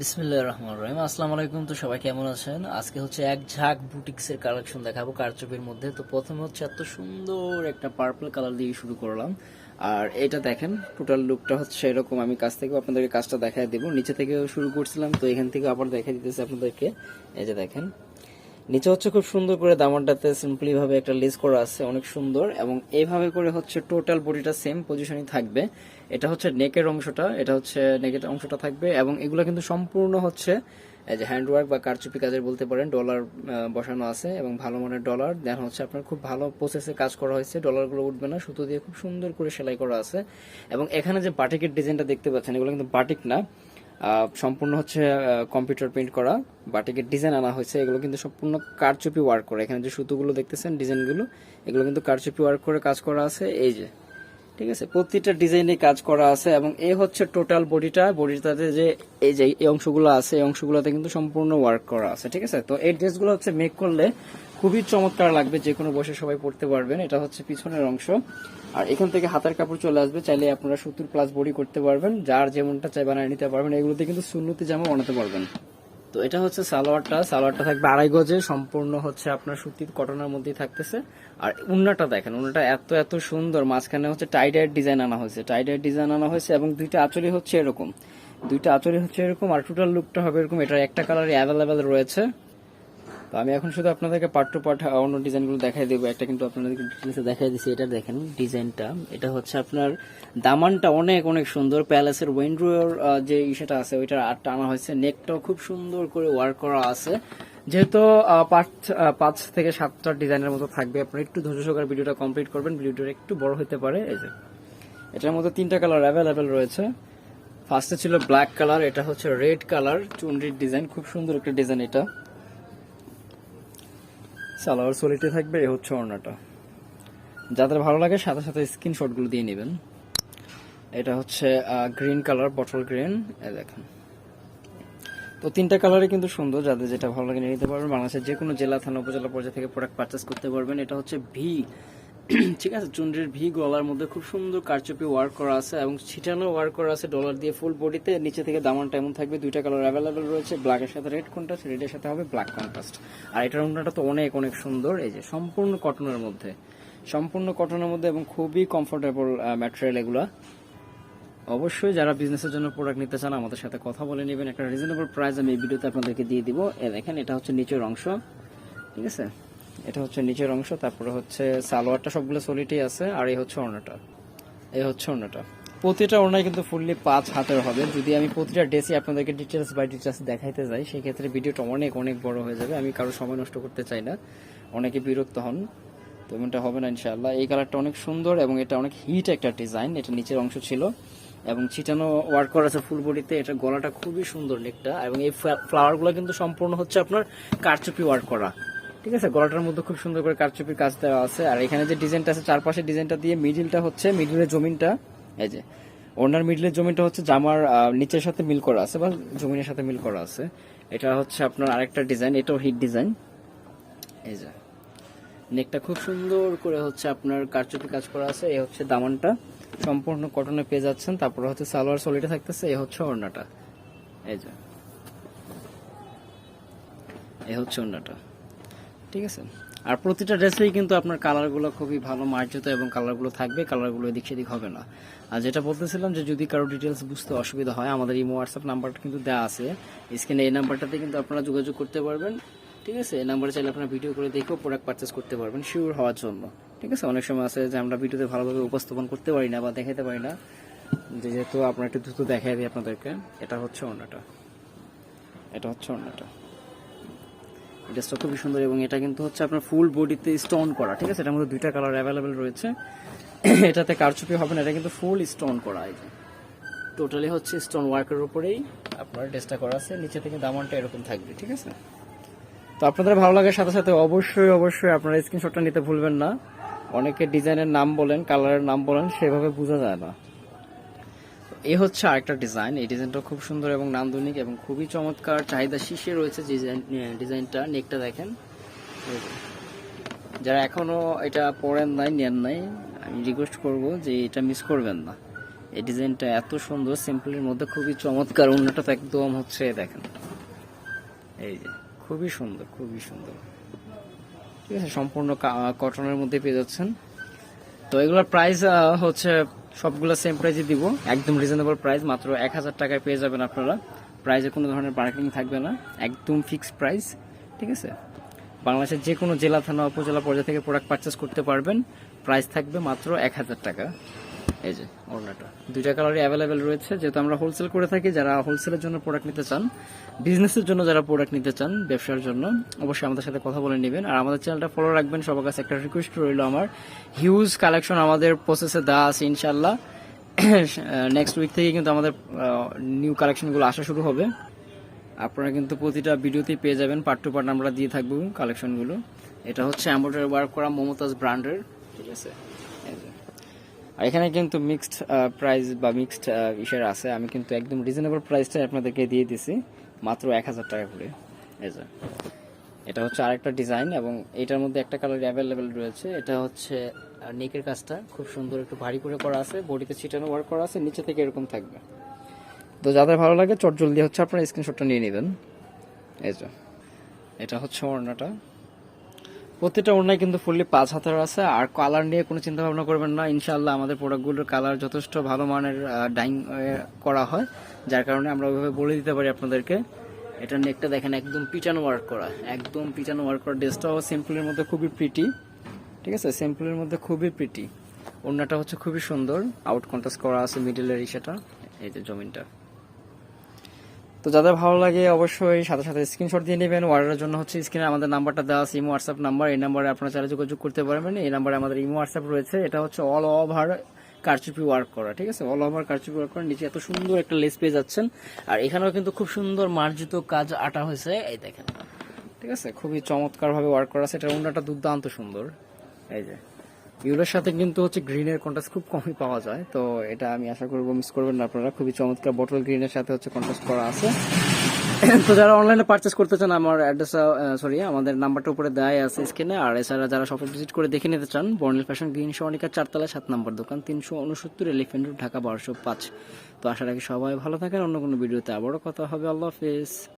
বিসমিল্লাহির রহমান রহিম। আসসালামু আলাইকুম, তো সবাই কেমন আছেন? আজকে হচ্ছে এক ঝাঁক বুটিক্সের কালেকশন দেখাবো কারচুপির মধ্যে। তো প্রথমে হচ্ছে এত সুন্দর একটা পার্পল কালার দিয়ে শুরু করলাম। আর এটা দেখেন টোটাল লুকটা হচ্ছে এরকম। আমি কাছ থেকে আপনাদেরকে কাজটা দেখায় দেবো। নিচে থেকে শুরু করছিলাম, তো এখান থেকে আবার দেখাই দিতেছি আপনাদেরকে। এই যে দেখেন নিচে হচ্ছে খুব সুন্দর করে দামানটাতে সিম্পলি ভাবে একটা লেস করা আছে, অনেক সুন্দর এবং এইভাবে করে হচ্ছে টোটাল বডিটা সেম পজিশনই থাকবে। এটা হচ্ছে নেকের অংশটা, এটা হচ্ছে নেকের অংশটা থাকবে এবং এগুলো কিন্তু সম্পূর্ণ হচ্ছে যে হ্যান্ডওয়ার্ক বা কারচুপি কাজের বলতে পারেন ডলার বসানো আছে এবং ভালো মানের ডলার দেন হচ্ছে আপনার খুব ভালো প্রসেসে কাজ করা হয়েছে ডলারগুলো উঠবে না, সুতো দিয়ে খুব সুন্দর করে সেলাই করা আছে এবং এখানে যে বাটিকের ডিজাইনটা দেখতে পাচ্ছেন, এগুলো কিন্তু বাটিক না। সম্পূর্ণ হচ্ছে কম্পিউটার প্রিন্ট করা, বাটিকের ডিজাইন আনা হয়েছে, এগুলো কিন্তু সম্পূর্ণ কারচুপি ওয়ার্ক করা। এখানে যে সুতোগুলো দেখতেছেন ডিজাইনগুলো এগুলো কিন্তু কারচুপি ওয়ার্ক করে কাজ করা আছে, এই যে। ঠিক আছে? প্রতিটা ডিজাইনে কাজ করা আছে এবং এই হচ্ছে টোটাল বডিটা বডিটাতে যে এই যে, এই অংশগুলো আছে, এই অংশগুলোতে কিন্তু সম্পূর্ণ ওয়ার্ক করা আছে। ঠিক আছে? তো এই ড্রেসগুলো হচ্ছে মেক করলে খুবই চমৎকার লাগবে, যে কোনো বসে সবাই পড়তে পারবেন। এটা হচ্ছে পিছনের অংশ। আর এখান থেকে হাতের কাপড় চলে আসবে, চাইলে আপনারা সত্তর প্লাস বডি করতে পারবেন। যার যেমনটা চাই বানিয়ে নিতে পারবেন এগুলোতে কিন্তু সুন্নতি জামা বানাতে পারবেন। তো এটা হচ্ছে সালোয়ারটা। সালোয়ারটা থাকবে আড়াই গজে, সম্পূর্ণ হচ্ছে আপনার সুতির কটনের মধ্যেই থাকতেছে। আর উন্নাটা দেখেন, উন্নাটা এত এত সুন্দর। মাঝখানে হচ্ছে টাইডার ডিজাইন আনা হয়েছে। টাইডার ডিজাইন আনা হয়েছে এবং দুইটা আঁচলই হচ্ছে এরকম। দুইটা আঁচলই হচ্ছে এরকম, আর টোটাল লুকটা হবে এরকম। এটা একটা কালারই অ্যাভেলেবেল রয়েছে। তো আমি এখন শুধু আপনাদেরকে পার্ট টু পার্ট অন্য ডিজাইনগুলো দেখাই দেবো। একটা কিন্তু আপনাদেরকে ডিটেলসে দেখাই দিচ্ছি এটা দেখেন ডিজাইনটা এটা হচ্ছে আপনার দামানটা অনেক অনেক সুন্দর। প্যালেসের উইন্ডোর যে ইসেটা আছে, ওইটার আটটা আনা হয়েছে। নেকটাও খুব সুন্দর করে ওয়ার্ক করা আছে। যেহেতু পাঁচ পাঁচ থেকে সাতটা ডিজাইনের মতো থাকবে, আপনারা একটু ধৈর্য সহকারে ভিডিওটা কমপ্লিট করবেন। ভিডিওটা একটু বড় হতে পারে। এই যে, এটার মধ্যে তিনটা কালার অ্যাভেলেবেল রয়েছে। ফার্স্টে ছিল ব্ল্যাক কালার এটা হচ্ছে রেড কালার চুনরির ডিজাইন খুব সুন্দর একটা ডিজাইন এটা। সালোয়ার সোলিটি থাকবে, এ হচ্ছে অন্যটা যাদের ভালো লাগে, সাথে সাথে স্ক্রিনশটগুলো দিয়ে নেবেন। এটা হচ্ছে গ্রিন কালার, বটল গ্রিন দেখেন। তো তিনটা কালারই কিন্তু সুন্দর, যাদের যেটা ভালো লাগে নিয়ে নিতে পারবেন। বাংলাদেশের যে কোনো জেলা, থানা, উপজেলা পর্যায়ে থেকে প্রোডাক্ট পারচেস করতে পারবেন। এটা হচ্ছে ভি ঠিক আছে, চুনরির ভি গলার মধ্যে খুব সুন্দর কারচুপি ওয়ার্ক করা আছে এবং ছিটানো ওয়ার্ক করা আছে ডলার দিয়ে ফুল বডিতে নিচে থেকে দামানটা এমন থাকবে, দুইটা কালার অ্যাভেলেবেল রয়েছে ব্ল্যাকের সাথে রেড কন্ট্রাস্ট রেডের সাথে হবে ব্ল্যাক কন্ট্রাস্ট আর এটার উন্নটা তো অনেক অনেক সুন্দর, এই যে সম্পূর্ণ কটনের মধ্যে। সম্পূর্ণ কটনের মধ্যে এবং খুবই কমফোর্টেবল ম্যাটেরিয়াল এগুলা। অবশ্যই যারা বিজনেসের জন্য প্রোডাক্ট নিতে চান, আমাদের সাথে কথা বলে নেবেন। একটা রিজনেবল প্রাইস আমি এই ভিডিওতে আপনাদেরকে দিয়ে দিব। দেখেন, এটা হচ্ছে নিচের অংশ। ঠিক আছে? এটা হচ্ছে নিচের অংশ, তারপরে হচ্ছে সালোয়ারটা সবগুলো সলিটি আছে, আর এই হচ্ছে ওড়নাটা। এই হচ্ছে ওড়নাটা। প্রতিটা ওড়নায় কিন্তু ফুললি পাঁচ হাতের হবে। যদি আমি প্রতিটা ড্রেসই আপনাদেরকে ডিটেলস বাই ডিটেলস দেখাইতে যাই সেই ক্ষেত্রে ভিডিওটা অনেক অনেক বড় হয়ে যাবে। আমি কারও সময় নষ্ট করতে চাই না। অনেকে বিরক্ত হন, তো এমনটা হবে না ইনশাআল্লাহ। এই কালারটা অনেক সুন্দর এবং এটা অনেক হিট একটা ডিজাইন এটা নিচের অংশ ছিল এবং ছিটানো ওয়ার্ক করা আছে ফুল বডিতে এটা গলাটা খুবই সুন্দর নেকটা এবং এই ফ্লাওয়ারগুলো কিন্তু সম্পূর্ণ হচ্ছে আপনার কারচুপি ওয়ার্ক করা। ঠিক আছে, গলাটার মধ্যে খুব সুন্দর করে কারচুপির কাজ দেওয়া আছে। আর এখানে যে ডিজাইনটা আছে চারপাশে ডিজাইনটা দিয়ে মিডিলটা হচ্ছে মিডিলের জমিনটা। এই যে ওনার মিডিলের জমিনটা হচ্ছে জামার নিচের সাথে মিল করা আছে বা জমিনের সাথে মিল করা আছে। এটা হচ্ছে আপনার আরেকটা ডিজাইন এটাও হিট ডিজাইন এই যে নেকটা খুব সুন্দর করে হচ্ছে আপনার কারচুপি কাজ করা আছে। এই হচ্ছে দামানটা। সম্পূর্ণ কটনে পেয়ে যাচ্ছেন। তারপরে হচ্ছে সালোয়ার সলিটা থাকতেছে, এই হচ্ছে ওড়নাটা। এই যে, এই হচ্ছে ওড়নাটা। ঠিক আছে? আর প্রতিটা ড্রেসেই কিন্তু আপনার কালারগুলো খুবই ভালো মার্জিত এবং কালারগুলো থাকবে, কালারগুলো এদিক সেদিক হবে না। আর যেটা বলতেছিলাম যে যদি কারও ডিটেলস বুঝতে অসুবিধা হয়, আমাদের ইমো হোয়াটসঅ্যাপ নাম্বারটা কিন্তু দেওয়া আছে। স্ক্রিনে এই নাম্বারটাতে কিন্তু আপনারা যোগাযোগ করতে পারবেন, ঠিক আছে? এই নাম্বারে চাইলে আপনারা ভিডিও করে দেখেও প্রোডাক্ট পারচেস করতে পারবেন শিওর হওয়ার জন্য, ঠিক আছে? অনেক সময় আছে যে আমরা ভিডিওতে ভালোভাবে উপস্থাপন করতে পারি না বা দেখাতে পারি না। যেহেতু আপনার একটু দ্রুত দেখাই দিই আপনাদেরকে, এটা হচ্ছে অন্যটা। এটা হচ্ছে অন্যটা। ড্রেসটা খুবই সুন্দর এবং এটা কিন্তু হচ্ছে আপনার ফুল বডিতে স্টোন করা, ঠিক আছে? এটার মধ্যে দুইটা কালার অ্যাভেলেবেল রয়েছে। এটাতে কারচুপি হবে না, এটা কিন্তু ফুল স্টোন করা, এই টোটালি হচ্ছে স্টোন ওয়ার্কের উপরেই আপনার ড্রেসটা করা আছে, নিচে থেকে দামনটা এরকম থাকবে, ঠিক আছে? তো আপনাদের ভালো লাগার সাথে সাথে অবশ্যই অবশ্যই আপনারা স্ক্রিনশটটা নিতে ভুলবেন না। অনেকে ডিজাইনের নাম বলেন কালারের নাম বলেন, সেভাবে বোঝা যায় না। এই হচ্ছে আরেকটা ডিজাইন এই ডিজাইনটা খুব সুন্দর এবং নান্দনিক এবং খুবই চমৎকার। চাহিদা শীর্ষে রয়েছে ডিজাইন- ডিজাইনটা নেকটা দেখেন। যারা এখনও এটা পড়েন নাই, নেন নাই, আমি রিকোয়েস্ট করব যে এটা মিস করবেন না। এই ডিজাইনটা এত সুন্দর সিম্পলের মধ্যে খুবই চমৎকার, অন্যটা তো একদম হচ্ছে দেখেন। এই যে, খুবই সুন্দর খুবই সুন্দর। ঠিক আছে, সম্পূর্ণ কটনের মধ্যে পেয়ে যাচ্ছেন। তো এগুলোর প্রাইস হচ্ছে সবগুলো সেম প্রাইসে দিব। একদম রিজনেবল প্রাইস মাত্র এক হাজার টাকায় পেয়ে যাবেন আপনারা। প্রাইসে কোনো ধরনের পার্কিং থাকবে না, একদম ফিক্সড প্রাইস ঠিক আছে? বাংলাদেশের যে কোনো জেলা, থানা, উপজেলা পর্যায়ে থেকে প্রোডাক্ট পারচেস করতে পারবেন। প্রাইস থাকবে মাত্র এক হাজার টাকা। এই যে, ওড়নাটা। দুইটা কালারই অ্যাভেলেবেল রয়েছে। যেহেতু আমরা হোলসেল করে থাকি, যারা হোলসেলের জন্য প্রোডাক্ট নিতে চান বিজনেসের জন্য যারা প্রোডাক্ট নিতে চান, ব্যবসার জন্য, অবশ্যই আমাদের সাথে কথা বলে নেবেন। আর আমাদের চ্যানেলটা ফলো রাখবেন। সবার কাছে একটা রিকোয়েস্ট রইল আমার। হিউজ কালেকশন আমাদের প্রসেসে দেওয়া আছে ইনশাল্লাহ নেক্সট উইক থেকে কিন্তু আমাদের নিউ কালেকশনগুলো আসা শুরু হবে। আপনারা কিন্তু প্রতিটা ভিডিওতেই পেয়ে যাবেন। পার্ট টু পার্ট আমরা দিয়ে থাকব কালেকশনগুলো এটা হচ্ছে এম্ব্রয়ডারি ওয়ার্ক করা মমতাজ ব্র্যান্ডের ঠিক আছে। আর এখানে কিন্তু মিক্সড প্রাইস বা মিক্সড ইসের আছে। আমি কিন্তু একদম রিজনেবল প্রাইসটা আপনাদেরকে দিয়ে দিছি, মাত্র এক হাজার টাকা করে। এই এটা হচ্ছে আরেকটা ডিজাইন এবং এটার মধ্যে একটা কালার অ্যাভেলেবেল রয়েছে। এটা হচ্ছে নেকের কাজটা। খুব সুন্দর, একটু ভারী করে করা আছে বডিতে ছিটানো ওয়ার্ক করা আছে, নিচে থেকে এরকম থাকবে। তো যাদের ভালো লাগে চট জলদি হচ্ছে আপনারা স্ক্রিনশটটা নিয়ে নেবেন। এই যে, এটা হচ্ছে ওড়নাটা। প্রত্যেকটা ওড়নায় কিন্তু ফুললি পাঁচ হাতের আছে, আর কালার নিয়ে কোনো চিন্তা ভাবনা করবেন না। ইনশাআল্লাহ আমাদের প্রোডাক্টগুলোর কালার যথেষ্ট ভালো মানের ডাইং করা হয়। যার কারণে আমরা ওইভাবে বলে দিতে পারি আপনাদেরকে। এটা নেকটা দেখেন একদম পিটানো ওয়ার্ক করা, একদম পিটানো ওয়ার্ক করা। ড্রেসটাও সিম্পলের মধ্যে খুবই প্রিটি ঠিক আছে? সিম্পলের মধ্যে খুবই প্রিটি ওড়নাটা হচ্ছে খুবই সুন্দর। আউট কন্ট্রাস্ট করা আছে মিডলের ইসেটা, এই যে জমিনটা। তো যাদের ভালো লাগে অবশ্যই সাথে সাথে স্ক্রিনশট দিয়ে নেবেন অর্ডারের জন্য হচ্ছে স্ক্রিনে আমাদের নাম্বারটা দেওয়া আছে, ইমো, হোয়াটসঅ্যাপ নাম্বার। এই নাম্বারে আপনারা চাইলে যোগাযোগ করতে পারবেন। এই নাম্বারে আমাদের ইমো, হোয়াটসঅ্যাপ রয়েছে। এটা হচ্ছে অল ওভার কারচুপি ওয়ার্ক করা, ঠিক আছে? অল ওভার কারচুপি ওয়ার্ক করা। নিচে এত সুন্দর একটা লেস পেয়ে যাচ্ছেন। আর এখানেও কিন্তু খুব সুন্দর মার্জিত কাজ আটা হয়েছে। এই দেখেন। ঠিক আছে? খুবই চমৎকার ভাবে ওয়ার্ক করা আছে। এটা অন্যটা দুর্দান্ত সুন্দর। এই যে। ইউলোর সাথে কিন্তু হচ্ছে গ্রিনের কন্ট্রাস্ট খুব কমই পাওয়া যায়। তো এটা আমি আশা করব মিস করবেন না আপনারা। খুবই চমৎকার বটল গ্রিনের সাথে হচ্ছে কন্ট্রাস্ট করা আছে। তো যারা অনলাইনে পারচেস করতে চান, আমার অ্যাড্রেস সরি আমাদের নাম্বারটা উপরে দেয় আছে স্ক্রিনে আর এছাড়া যারা শপে ভিজিট করে দেখে নিতে চান বর্ণিল ফ্যাশন গ্রিন সনিকা চারতলা সাত নম্বর দোকান, তিনশো উনসত্তর এলিফেন্ট ঢাকা বারোশো পাঁচ। তো আশা রাখি সবাই ভালো থাকেন। অন্য কোনো ভিডিওতে আবারও কথা হবে। আল্লাহ হাফিজ।